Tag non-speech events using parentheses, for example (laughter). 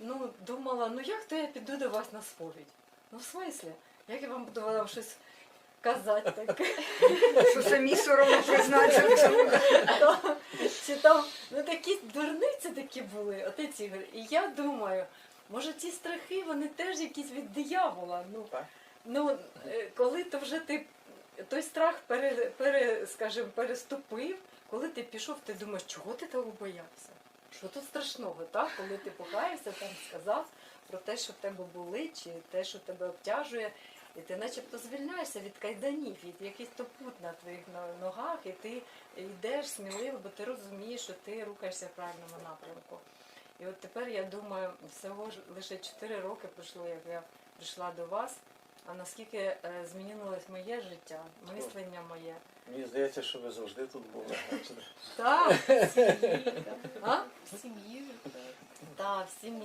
ну, думала, ну як то я піду до вас на сповідь? Ну, в смислі, як я вам буду вам щось казати таке? Що самі соромно признати. (laughs) Та- Чи там ну такі дурниці такі були, отець Ігор. І я думаю, може ці страхи вони теж якісь від диявола. Ну, Так. ну е, коли то вже ти той страх пере, пере, скажімо, переступив, коли ти пішов, ти думаєш, чого ти того боявся? Що тут страшного, так? Коли ти покаявся, там сказав про те, що в тебе були, чи те, що тебе обтяжує, і ти начебто звільняєшся від кайданів, від якихось то пут на твоїх ногах, і ти йдеш сміливо, бо ти розумієш, що ти рухаєшся в правильному напрямку. І от тепер я думаю, всього ж лише 4 роки пройшло, як я прийшла до вас. А наскільки е, змінилось моє життя, мислення моє. Мені здається, що ви завжди тут були. Так, в сім'ї. (laughs) А? В сім'ї. Так, в сім'ї.